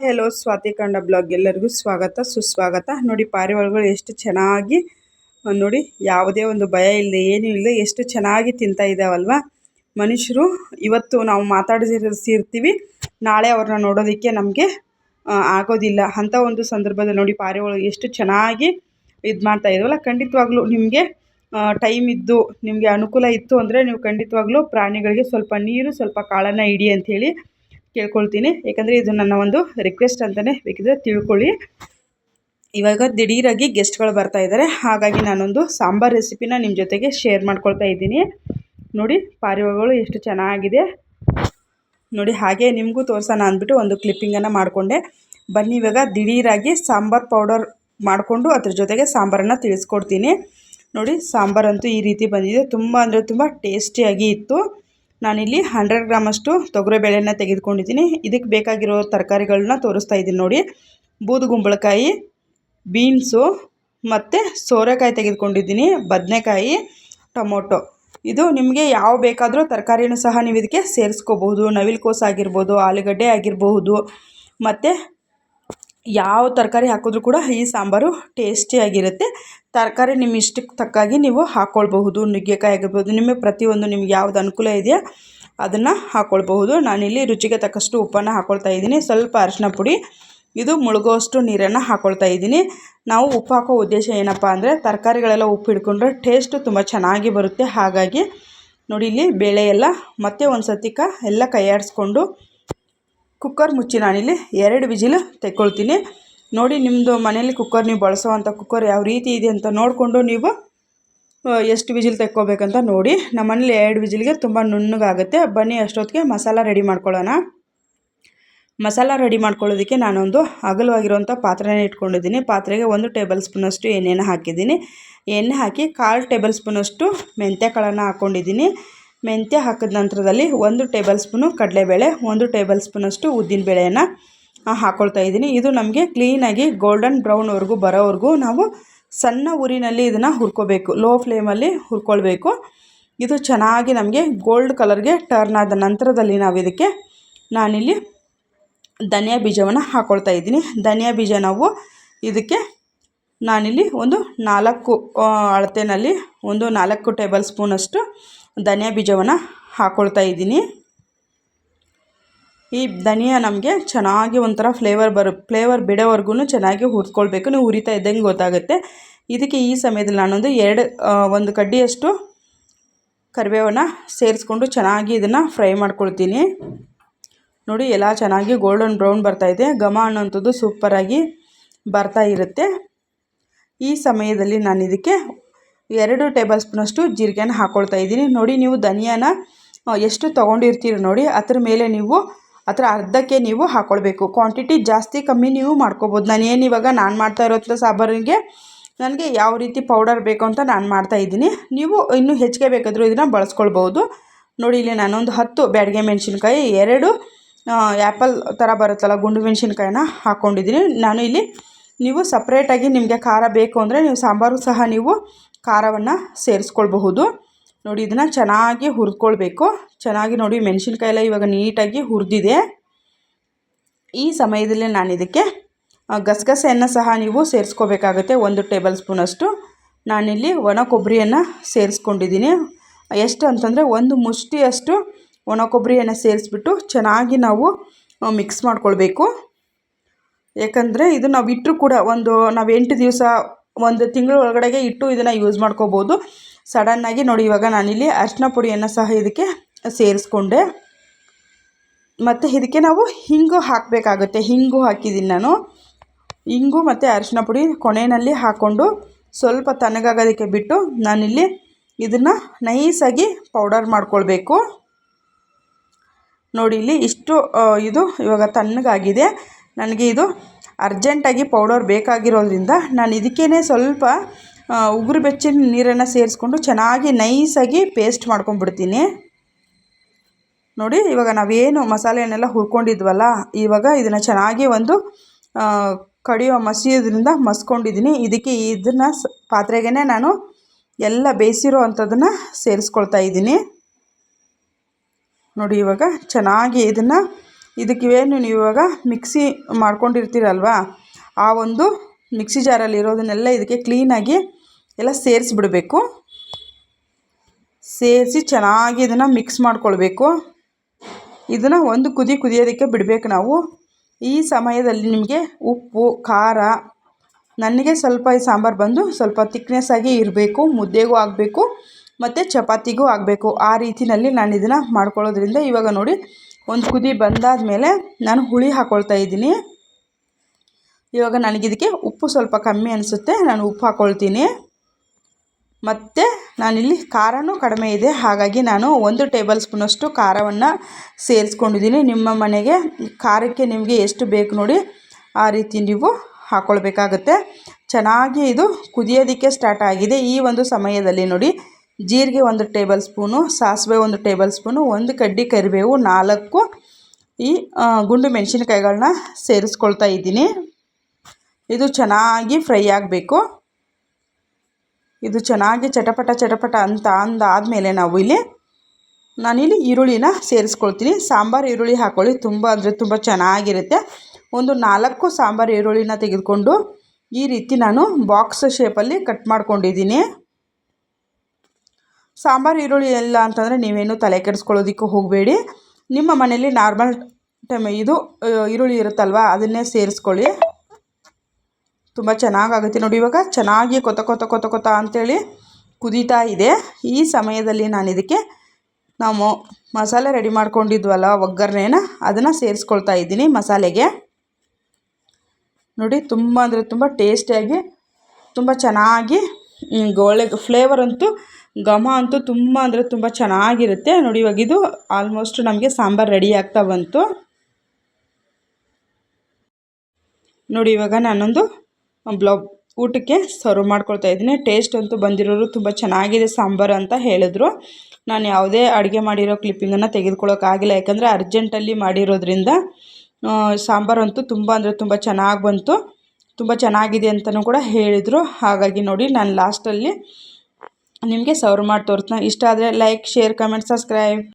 Hello Swati ಕಂಡ blog ಎಲ್ಲರಿಗೂ ಸ್ವಾಗತ, ಸುಸ್ವಾಗತ. ನೋಡಿ, ಪಾರಿವಾಳಗಳು ಎಷ್ಟು ಚೆನ್ನಾಗಿ ನೋಡಿ, ಯಾವುದೇ ಒಂದು ಭಯ ಇಲ್ಲದೆ ಏನೂ ಇಲ್ಲದೆ ಎಷ್ಟು ಚೆನ್ನಾಗಿ ತಿಂತಾ ಇದ್ದಾವಲ್ವ ಮನುಷ್ಯರು, ಇವತ್ತು ನಾವು ಮಾತಾಡಿಸಿರ್ತೀವಿ. ನಾಳೆ ಅವ್ರನ್ನ ನೋಡೋದಕ್ಕೆ ನಮಗೆ ಆಗೋದಿಲ್ಲ. ಅಂಥ ಒಂದು ಸಂದರ್ಭದಲ್ಲಿ ನೋಡಿ, ಪಾರಿವಾಳ ಎಷ್ಟು ಚೆನ್ನಾಗಿ ಇದು ಮಾಡ್ತಾ ಇದ್ದಾವಲ್ಲ ಖಂಡಿತವಾಗ್ಲೂ ನಿಮಗೆ ಟೈಮ್ ಇದ್ದು, ನಿಮಗೆ ಅನುಕೂಲ ಇತ್ತು ಅಂದರೆ ನೀವು ಖಂಡಿತವಾಗ್ಲೂ ಪ್ರಾಣಿಗಳಿಗೆ ಸ್ವಲ್ಪ ನೀರು, ಸ್ವಲ್ಪ ಕಾಳನ್ನು ಇಡಿ ಅಂಥೇಳಿ ಕೇಳ್ಕೊಳ್ತೀನಿ ಯಾಕಂದರೆ ಇದು ನನ್ನ ಒಂದು ರಿಕ್ವೆಸ್ಟ್ ಅಂತಲೇ ಬೇಕಿದ್ರೆ ತಿಳ್ಕೊಳ್ಳಿ. ಇವಾಗ ದಿಢೀರಾಗಿ ಗೆಸ್ಟ್ಗಳು ಬರ್ತಾ ಇದ್ದಾರೆ. ಹಾಗಾಗಿ ನಾನೊಂದು ಸಾಂಬಾರ್ ರೆಸಿಪಿನ ನಿಮ್ಮ ಜೊತೆಗೆ ಶೇರ್ ಮಾಡ್ಕೊಳ್ತಾ ಇದ್ದೀನಿ. ನೋಡಿ, ಪಾರಿವಾಳಗಳು ಎಷ್ಟು ಚೆನ್ನಾಗಿದೆ. ನೋಡಿ, ಹಾಗೆ ನಿಮಗೂ ತೋರಿಸೋಣ ಅಂದ್ಬಿಟ್ಟು ಒಂದು ಕ್ಲಿಪ್ಪಿಂಗನ್ನು ಮಾಡಿಕೊಂಡೆ. ಬನ್ನಿ, ಇವಾಗ ದಿಢೀರಾಗಿ ಸಾಂಬಾರ್ ಪೌಡರ್ ಮಾಡಿಕೊಂಡು ಅದ್ರ ಜೊತೆಗೆ ಸಾಂಬಾರನ್ನು ತಿಳಿಸ್ಕೊಡ್ತೀನಿ. ನೋಡಿ ಸಾಂಬಾರಂತೂ ಈ ರೀತಿ ಬಂದಿದೆ. ತುಂಬ ಅಂದರೆ ತುಂಬ ಟೇಸ್ಟಿಯಾಗಿ ಇತ್ತು. ನಾನಿಲ್ಲಿ ಹಂಡ್ರೆಡ್ ಗ್ರಾಮಷ್ಟು ತೊಗರಿಬೇಳೆನ ತೆಗೆದುಕೊಂಡಿದ್ದೀನಿ. ಇದಕ್ಕೆ ಬೇಕಾಗಿರೋ ತರಕಾರಿಗಳನ್ನ ತೋರಿಸ್ತಾ ಇದ್ದೀನಿ ನೋಡಿ. ಬೂದುಗುಂಬಳಕಾಯಿ ಬೀನ್ಸು ಮತ್ತು ಸೋರೆಕಾಯಿ ತೆಗೆದುಕೊಂಡಿದ್ದೀನಿ. ಬದನೆಕಾಯಿ, ಟೊಮೊಟೊ. ಇದು ನಿಮಗೆ ಯಾವ ಬೇಕಾದರೂ ತರಕಾರಿನೂ ಸಹ ನೀವು ಇದಕ್ಕೆ ಸೇರಿಸ್ಕೋಬಹುದು. ನವಿಲುಕೋಸು ಆಗಿರ್ಬೋದು, ಆಲೂಗಡ್ಡೆ ಆಗಿರಬಹುದು ಮತ್ತು ಯಾವ ತರಕಾರಿ ಹಾಕಿದ್ರೂ ಕೂಡ ಈ ಸಾಂಬಾರು ಟೇಸ್ಟಿಯಾಗಿರುತ್ತೆ ತರಕಾರಿ ನಿಮ್ಮ ಇಷ್ಟಕ್ಕೆ ತಕ್ಕಾಗಿ ನೀವು ಹಾಕ್ಕೊಳ್ಬಹುದು ನುಗ್ಗೆಕಾಯಿ ಆಗಿರ್ಬೋದು, ನಿಮಗೆ ಪ್ರತಿಯೊಂದು ನಿಮ್ಗೆ ಯಾವ್ದು ಅನುಕೂಲ ಇದೆಯಾ ಅದನ್ನು ಹಾಕ್ಕೊಳ್ಬಹುದು ನಾನಿಲ್ಲಿ ರುಚಿಗೆ ತಕ್ಕಷ್ಟು ಉಪ್ಪನ್ನು ಹಾಕ್ಕೊಳ್ತಾ ಇದ್ದೀನಿ. ಸ್ವಲ್ಪ ಅರಿಶಿನ ಪುಡಿ, ಇದು ಮುಳುಗೋಷ್ಟು ನೀರನ್ನು ಹಾಕ್ಕೊಳ್ತಾ ಇದ್ದೀನಿ. ನಾವು ಉಪ್ಪು ಹಾಕೋ ಉದ್ದೇಶ ಏನಪ್ಪ ಅಂದರೆ, ತರಕಾರಿಗಳೆಲ್ಲ ಉಪ್ಪು ಹಿಡ್ಕೊಂಡ್ರೆ ಟೇಸ್ಟು ತುಂಬ ಚೆನ್ನಾಗಿ ಬರುತ್ತೆ. ಹಾಗಾಗಿ ನೋಡಿ ಇಲ್ಲಿ ಬೇಳೆ ಎಲ್ಲ ಮತ್ತೆ ಒಂದು ಸತಿಕ ಎಲ್ಲ ಕೈ ಆಡಿಸ್ಕೊಂಡು ಕುಕ್ಕರ್ ಮುಚ್ಚಿ ನಾನಿಲ್ಲಿ ಎರಡು ವಿಜಿಲ್ ತೆಕ್ಕೊಳ್ತೀನಿ. ನೋಡಿ ನಿಮ್ಮದು ಮನೇಲಿ ಕುಕ್ಕರ್ ನೀವು ಬಳಸೋವಂಥ ಕುಕ್ಕರ್ ಯಾವ ರೀತಿ ಇದೆ ಅಂತ ನೋಡಿಕೊಂಡು ನೀವು ಎಷ್ಟು ವಿಜಿಲ್ ತೆಕ್ಕೋಬೇಕಂತ ನೋಡಿ. ನಮ್ಮ ಮನೇಲಿ ಎರಡು ವಿಜಿಲ್ಗೆ ತುಂಬ ನುಣ್ಣಗಾಗುತ್ತೆ. ಬನ್ನಿ, ಅಷ್ಟೊತ್ತಿಗೆ ಮಸಾಲ ರೆಡಿ ಮಾಡ್ಕೊಳ್ಳೋಣ. ಮಸಾಲ ರೆಡಿ ಮಾಡ್ಕೊಳ್ಳೋದಕ್ಕೆ ನಾನೊಂದು ಅಗಲವಾಗಿರುವಂಥ ಪಾತ್ರೆನೇ ಇಟ್ಕೊಂಡಿದ್ದೀನಿ. ಪಾತ್ರೆಗೆ ಒಂದು ಟೇಬಲ್ ಸ್ಪೂನಷ್ಟು ಎಣ್ಣೆನ ಹಾಕಿದ್ದೀನಿ. ಎಣ್ಣೆ ಹಾಕಿ ಕಾಲು ಟೇಬಲ್ ಸ್ಪೂನಷ್ಟು ಮೆಂತ್ಯ ಕಾಳನ್ನು ಹಾಕ್ಕೊಂಡಿದ್ದೀನಿ ಮೆಂತ್ಯ ಹಾಕಿದ ನಂತರದಲ್ಲಿ ಒಂದು ಟೇಬಲ್ ಸ್ಪೂನು ಕಡಲೆಬೇಳೆ, ಒಂದು ಟೇಬಲ್ ಸ್ಪೂನಷ್ಟು ಉದ್ದಿನಬೇಳೆಯನ್ನು ಹಾಕ್ಕೊಳ್ತಾ ಇದ್ದೀನಿ. ಇದು ನಮಗೆ ಕ್ಲೀನಾಗಿ ಗೋಲ್ಡನ್ ಬ್ರೌನ್ವರೆಗೂ ಬರೋವರೆಗೂ ನಾವು ಸಣ್ಣ ಊರಿನಲ್ಲಿ ಇದನ್ನು ಹುರ್ಕೋಬೇಕು ಲೋ ಫ್ಲೇಮಲ್ಲಿ ಹುರ್ಕೊಳ್ಬೇಕು. ಇದು ಚೆನ್ನಾಗಿ ನಮಗೆ ಗೋಲ್ಡ್ ಕಲರ್ಗೆ ಟರ್ನ್ ಆದ ನಂತರದಲ್ಲಿ ನಾವು ಇದಕ್ಕೆ ನಾನಿಲ್ಲಿ ಧನಿಯಾ ಬೀಜವನ್ನು ಹಾಕ್ಕೊಳ್ತಾ ಇದ್ದೀನಿ. ಧನಿಯಾ ಬೀಜ ನಾವು ಇದಕ್ಕೆ ನಾನಿಲ್ಲಿ ಒಂದು ನಾಲ್ಕು ಅಳತೆಯಲ್ಲಿ ಒಂದು ನಾಲ್ಕು ಟೇಬಲ್ ಸ್ಪೂನಷ್ಟು ಧನಿಯಾ ಬೀಜವನ್ನು ಹಾಕ್ಕೊಳ್ತಾ ಇದ್ದೀನಿ. ಈ ಧನಿಯಾ ನಮಗೆ ಚೆನ್ನಾಗಿ ಒಂಥರ ಫ್ಲೇವರ್ ಬರು ಫ್ಲೇವರ್ ಬಿಡೋವರೆಗೂ ಚೆನ್ನಾಗಿ ಹುರ್ಕೊಳ್ಬೇಕು ನೀವು ಹುರಿತಾ ಇದ್ದಂಗೆ ಗೊತ್ತಾಗುತ್ತೆ. ಇದಕ್ಕೆ ಈ ಸಮಯದಲ್ಲಿ ನಾನೊಂದು ಎರಡು ಒಂದು ಕಡ್ಡಿಯಷ್ಟು ಕರಿಬೇವನ್ನು ಸೇರಿಸ್ಕೊಂಡು ಚೆನ್ನಾಗಿ ಇದನ್ನು ಫ್ರೈ ಮಾಡ್ಕೊಳ್ತೀನಿ. ನೋಡಿ, ಎಲ್ಲ ಚೆನ್ನಾಗಿ ಗೋಲ್ಡನ್ ಬ್ರೌನ್ ಬರ್ತಾಯಿದೆ ಘಮ ಅನ್ನೋಂಥದ್ದು ಸೂಪರಾಗಿ ಬರ್ತಾ ಇರುತ್ತೆ. ಈ ಸಮಯದಲ್ಲಿ ನಾನು ಇದಕ್ಕೆ ಎರಡು ಟೇಬಲ್ ಸ್ಪೂನಷ್ಟು ಜೀರಿಗೆನ ಹಾಕ್ಕೊಳ್ತಾ ಇದ್ದೀನಿ. ನೋಡಿ, ನೀವು ಧನಿಯಾನ ಎಷ್ಟು ತೊಗೊಂಡಿರ್ತೀರಿ ನೋಡಿ, ಅದ್ರ ಮೇಲೆ ನೀವು, ಅದರ ಅರ್ಧಕ್ಕೆ ನೀವು ಹಾಕ್ಕೊಳ್ಬೇಕು ಕ್ವಾಂಟಿಟಿ ಜಾಸ್ತಿ ಕಮ್ಮಿ ನೀವು ಮಾಡ್ಕೋಬೋದು. ನಾನು ಏನು ಇವಾಗ ನಾನು ಮಾಡ್ತಾ ಇರೋಂಥ ಸಾಂಬಾರಿಗೆ ನನಗೆ ಯಾವ ರೀತಿ ಪೌಡರ್ ಬೇಕು ಅಂತ ನಾನು ಮಾಡ್ತಾ ಇದ್ದೀನಿ. ನೀವು ಇನ್ನೂ ಹೆಚ್ಚಿಗೆ ಬೇಕಾದರೂ ಇದನ್ನು ಬಳಸ್ಕೊಳ್ಬೋದು. ನೋಡಿ, ಇಲ್ಲಿ ನಾನೊಂದು ಹತ್ತು ಬ್ಯಾಡಿಗೆ ಮೆಣಸಿನ್ಕಾಯಿ, ಎರಡು ಆ್ಯಪಲ್ ಥರ ಬರುತ್ತಲ್ಲ, ಗುಂಡು ಮೆಣಸಿನ್ಕಾಯಿನ ಹಾಕ್ಕೊಂಡಿದ್ದೀನಿ ನಾನು ಇಲ್ಲಿ ನೀವು ಸಪ್ರೇಟಾಗಿ ನಿಮಗೆ ಖಾರ ಬೇಕು ಅಂದರೆ ನೀವು ಸಾಂಬಾರು ಸಹ ನೀವು ಖಾರವನ್ನು ಸೇರಿಸ್ಕೊಳ್ಬಹುದು. ನೋಡಿ, ಇದನ್ನು ಚೆನ್ನಾಗಿ ಹುರಿದ್ಕೊಳ್ಬೇಕು. ಚೆನ್ನಾಗಿ ನೋಡಿ ಮೆಣಸಿನ್ಕಾಯಿ ಎಲ್ಲ ಇವಾಗ ನೀಟಾಗಿ ಹುರಿದಿದೆ. ಈ ಸಮಯದಲ್ಲಿ ನಾನು ಇದಕ್ಕೆ ಗಸಗಸೆಯನ್ನು ಸಹ ನೀವು ಸೇರಿಸ್ಕೋಬೇಕಾಗುತ್ತೆ, ಒಂದು ಟೇಬಲ್ ಸ್ಪೂನಷ್ಟು ನಾನಿಲ್ಲಿ ಒಣ ಕೊಬ್ಬರಿಯನ್ನು ಸೇರಿಸ್ಕೊಂಡಿದ್ದೀನಿ. ಎಷ್ಟು ಅಂತಂದರೆ, ಒಂದು ಮುಷ್ಟಿಯಷ್ಟು ಒಣ ಕೊಬ್ಬರಿಯನ್ನು ಸೇರಿಸ್ಬಿಟ್ಟು ಚೆನ್ನಾಗಿ ನಾವು ಮಿಕ್ಸ್ ಮಾಡ್ಕೊಳ್ಬೇಕು. ಯಾಕಂದರೆ ಇದು ನಾವು ಇಟ್ಟರೂ ಕೂಡ ಒಂದು ನಾವು ಎಂಟು ದಿವಸ ಒಂದು ತಿಂಗಳ ಒಳಗಡೆಗೆ ಇಟ್ಟು ಇದನ್ನು ಯೂಸ್ ಮಾಡ್ಕೋಬೋದು. ಸಡನ್ನಾಗಿ ನೋಡಿ ಇವಾಗ ನಾನಿಲ್ಲಿ ಅರಿಶಿನ ಪುಡಿಯನ್ನು ಸಹ ಇದಕ್ಕೆ ಸೇರಿಸ್ಕೊಂಡೆ. ಮತ್ತು ಇದಕ್ಕೆ ನಾವು ಹಿಂಗು ಹಾಕಬೇಕಾಗುತ್ತೆ. ಹಿಂಗು ಹಾಕಿದ್ದೀನಿ ನಾನು. ಹಿಂಗು ಮತ್ತು ಅರಿಶಿನ ಪುಡಿ ಕೊನೆಯಲ್ಲಿ ಹಾಕ್ಕೊಂಡು ಸ್ವಲ್ಪ ತಣ್ಣಗಾಗೋದಕ್ಕೆ ಬಿಟ್ಟು ನಾನಿಲ್ಲಿ ಇದನ್ನು ನೈಸಾಗಿ ಪೌಡರ್ ಮಾಡ್ಕೊಳ್ಬೇಕು. ನೋಡಿ ಇಲ್ಲಿ ಇಷ್ಟು ಇದು ಇವಾಗ ತಣ್ಣಗಾಗಿದೆ. ನನಗೆ ಇದು ಅರ್ಜೆಂಟಾಗಿ ಪೌಡರ್ ಬೇಕಾಗಿರೋದ್ರಿಂದ ನಾನು ಇದಕ್ಕೇ ಸ್ವಲ್ಪ ಉಗುರು ಬೆಚ್ಚಿನ ನೀರನ್ನು ಸೇರಿಸ್ಕೊಂಡು ಚೆನ್ನಾಗಿ ನೈಸಾಗಿ ಪೇಸ್ಟ್ ಮಾಡ್ಕೊಂಡ್ಬಿಡ್ತೀನಿ ನೋಡಿ, ಇವಾಗ ನಾವೇನು ಮಸಾಲೆಯನ್ನೆಲ್ಲ ಹುರ್ಕೊಂಡಿದ್ವಲ್ಲ, ಇವಾಗ ಇದನ್ನು ಚೆನ್ನಾಗಿ ಒಂದು ಕಡಿಯೋ ಮಸಿಯೋದ್ರಿಂದ ಮಸ್ಕೊಂಡಿದ್ದೀನಿ. ಇದಕ್ಕೆ ಇದನ್ನು ಸ್ ಪಾತ್ರೆಗೆ ನಾನು ಎಲ್ಲ ಬೇಯಿಸಿರೋ ಅಂಥದ್ದನ್ನು ಸೇರಿಸ್ಕೊಳ್ತಾ ಇದ್ದೀನಿ. ನೋಡಿ, ಇವಾಗ ಚೆನ್ನಾಗಿ ಇದನ್ನು ಇದಕ್ಕಿವೇನು ನೀವು ಇವಾಗ ಮಿಕ್ಸಿ ಮಾಡ್ಕೊಂಡಿರ್ತೀರಲ್ವ? ಆ ಒಂದು ಮಿಕ್ಸಿ ಜಾರಲ್ಲಿ ಇರೋದನ್ನೆಲ್ಲ ಇದಕ್ಕೆ ಕ್ಲೀನಾಗಿ ಎಲ್ಲ ಸೇರಿಸ್ಬಿಡಬೇಕು. ಸೇರಿಸಿ ಚೆನ್ನಾಗಿ ಇದನ್ನು ಮಿಕ್ಸ್ ಮಾಡ್ಕೊಳ್ಬೇಕು. ಇದನ್ನು ಒಂದು ಕುದಿ ಕುದಿಯೋದಕ್ಕೆ ಬಿಡಬೇಕು ನಾವು. ಈ ಸಮಯದಲ್ಲಿ ನಿಮಗೆ ಉಪ್ಪು, ಖಾರ ನನಗೆ ಸ್ವಲ್ಪ ಈ ಸಾಂಬಾರು ಬಂದು ಸ್ವಲ್ಪ ತಿಕ್ನೆಸ್ ಆಗಿ ಇರಬೇಕು, ಮುದ್ದೆಗೂ ಆಗಬೇಕು, ಮತ್ತು ಚಪಾತಿಗೂ ಆಗಬೇಕು. ಆ ರೀತಿಯಲ್ಲಿ ನಾನು ಇದನ್ನು ಮಾಡ್ಕೊಳ್ಳೋದ್ರಿಂದ ಇವಾಗ ನೋಡಿ ಒಂದು ಕುದಿ ಬಂದಾದ ಮೇಲೆ ನಾನು ಹುಳಿ ಹಾಕ್ಕೊಳ್ತಾ ಇದ್ದೀನಿ. ಇವಾಗ ನನಗಿದಕ್ಕೆ ಉಪ್ಪು ಸ್ವಲ್ಪ ಕಮ್ಮಿ ಅನಿಸುತ್ತೆ, ನಾನು ಉಪ್ಪು ಹಾಕ್ಕೊಳ್ತೀನಿ ಮತ್ತು ನಾನಿಲ್ಲಿ ಖಾರವೂ ಕಡಿಮೆ ಇದೆ, ಹಾಗಾಗಿ ನಾನು ಒಂದು ಟೇಬಲ್ ಸ್ಪೂನಷ್ಟು ಖಾರವನ್ನು ಸೇರಿಸ್ಕೊಂಡಿದ್ದೀನಿ. ನಿಮ್ಮ ಮನೆಗೆ ಖಾರಕ್ಕೆ ನಿಮಗೆ ಎಷ್ಟು ಬೇಕು ನೋಡಿ ಆ ರೀತಿ ನೀವು ಹಾಕ್ಕೊಳ್ಬೇಕಾಗತ್ತೆ ಚೆನ್ನಾಗಿ ಇದು ಕುದಿಯೋದಕ್ಕೆ ಸ್ಟಾರ್ಟ್ ಆಗಿದೆ ಈ ಒಂದು ಸಮಯದಲ್ಲಿ ನೋಡಿ. ಜೀರಿಗೆ ಒಂದು ಟೇಬಲ್ ಸ್ಪೂನು, ಸಾಸಿವೆ ಒಂದು ಟೇಬಲ್ ಸ್ಪೂನು, ಒಂದು ಕಡ್ಡಿ ಕರಿಬೇವು ನಾಲ್ಕು. ಈ ಗುಂಡು ಮೆಣಸಿನಕಾಯಿಗಳನ್ನ ಸೇರಿಸ್ಕೊಳ್ತಾ ಇದ್ದೀನಿ. ಇದು ಚೆನ್ನಾಗಿ ಫ್ರೈ ಆಗಬೇಕು. ಇದು ಚೆನ್ನಾಗಿ ಚಟಪಟ ಚಟಪಟ ಅಂತ ಅಂದಾದಮೇಲೆ ನಾವು ಇಲ್ಲಿ ನಾನಿಲ್ಲಿ ಈರುಳ್ಳಿನ ಸೇರಿಸ್ಕೊಳ್ತೀನಿ. ಸಾಂಬಾರು ಈರುಳ್ಳಿ ಹಾಕ್ಕೊಳ್ಳಿ ತುಂಬ ಅಂದರೆ ತುಂಬ ಚೆನ್ನಾಗಿರುತ್ತೆ. ಒಂದು ನಾಲ್ಕು ಸಾಂಬಾರು ಈರುಳ್ಳಿನ ತೆಗೆದುಕೊಂಡು ಈ ರೀತಿ ನಾನು ಬಾಕ್ಸ್ ಶೇಪಲ್ಲಿ ಕಟ್ ಮಾಡ್ಕೊಂಡಿದ್ದೀನಿ. ಸಾಂಬಾರು, ಈರುಳ್ಳಿ ಎಲ್ಲ ಅಂತಂದರೆ ನೀವೇನು ತಲೆ ಕೆಡಿಸ್ಕೊಳ್ಳೋದಿಕ್ಕೂ ಹೋಗಬೇಡಿ. ನಿಮ್ಮ ಮನೆಯಲ್ಲಿ ನಾರ್ಮಲ್ ಟೈಮ್ ಇದು ಈರುಳ್ಳಿ ಇರುತ್ತಲ್ವ, ಅದನ್ನೇ ಸೇರಿಸ್ಕೊಳ್ಳಿ. ತುಂಬ ಚೆನ್ನಾಗಾಗುತ್ತೆ ನೋಡಿ ಇವಾಗ, ಚೆನ್ನಾಗಿ ಕೊತ ಕೊತ ಕೊತ ಕೊತ ಅಂಥೇಳಿ ಕುದೀತಾ ಇದೆ. ಈ ಸಮಯದಲ್ಲಿ ನಾನು ಇದಕ್ಕೆ ನಾವು ಮಸಾಲೆ ರೆಡಿ ಮಾಡ್ಕೊಂಡಿದ್ವಲ್ಲ ಒಗ್ಗರಣೆನ, ಅದನ್ನು ಸೇರಿಸ್ಕೊಳ್ತಾ ಇದ್ದೀನಿ ಮಸಾಲೆಗೆ. ನೋಡಿ ತುಂಬ ಅಂದರೆ ತುಂಬ ಟೇಸ್ಟಿಯಾಗಿ, ತುಂಬ ಚೆನ್ನಾಗಿ ಒಳ್ಳೆ ಫ್ಲೇವರ್ ಅಂತೂ ಘಮ ಅಂತೂ ತುಂಬ ಅಂದರೆ ತುಂಬ ಚೆನ್ನಾಗಿರುತ್ತೆ. ನೋಡಿ, ಇವಾಗ ಇದು ಆಲ್ಮೋಸ್ಟ್ ನಮಗೆ ಸಾಂಬಾರು ರೆಡಿ ಆಗ್ತಾ ಬಂತು. ನೋಡಿ, ಇವಾಗ ನಾನೊಂದು ಬ್ಲೌ ಊಟಕ್ಕೆ ಸರ್ವ್ ಮಾಡ್ಕೊಳ್ತಾ ಇದ್ದೀನಿ. ಟೇಸ್ಟ್ ಅಂತೂ ಬಂದಿರೋರು ತುಂಬ ಚೆನ್ನಾಗಿದೆ ಸಾಂಬಾರು ಅಂತ ಹೇಳಿದ್ರು. ನಾನು ಯಾವುದೇ ಅಡುಗೆ ಮಾಡಿರೋ ಕ್ಲಿಪ್ಪಿಂಗನ್ನು ತೆಗೆದುಕೊಳ್ಳೋಕ್ಕಾಗಿಲ್ಲ ಯಾಕಂದರೆ ಅರ್ಜೆಂಟಲ್ಲಿ ಮಾಡಿರೋದ್ರಿಂದ ಸಾಂಬಾರು ಅಂತೂ ತುಂಬ ಅಂದರೆ ತುಂಬ ಚೆನ್ನಾಗಿ ಬಂತು. ತುಂಬ ಚೆನ್ನಾಗಿದೆ ಅಂತಲೂ ಕೂಡ ಹೇಳಿದರು. ಹಾಗಾಗಿ ನೋಡಿ, ನಾನು ಲಾಸ್ಟಲ್ಲಿ ನಿಮಗೆ ಸರ್ವ್ ಮಾಡಿ ತೋರಿಸ್ತೀನಿ ಇಷ್ಟ ಆದರೆ ಲೈಕ್ ಶೇರ್ ಕಮೆಂಟ್ ಸಬ್ಸ್ಕ್ರೈಬ್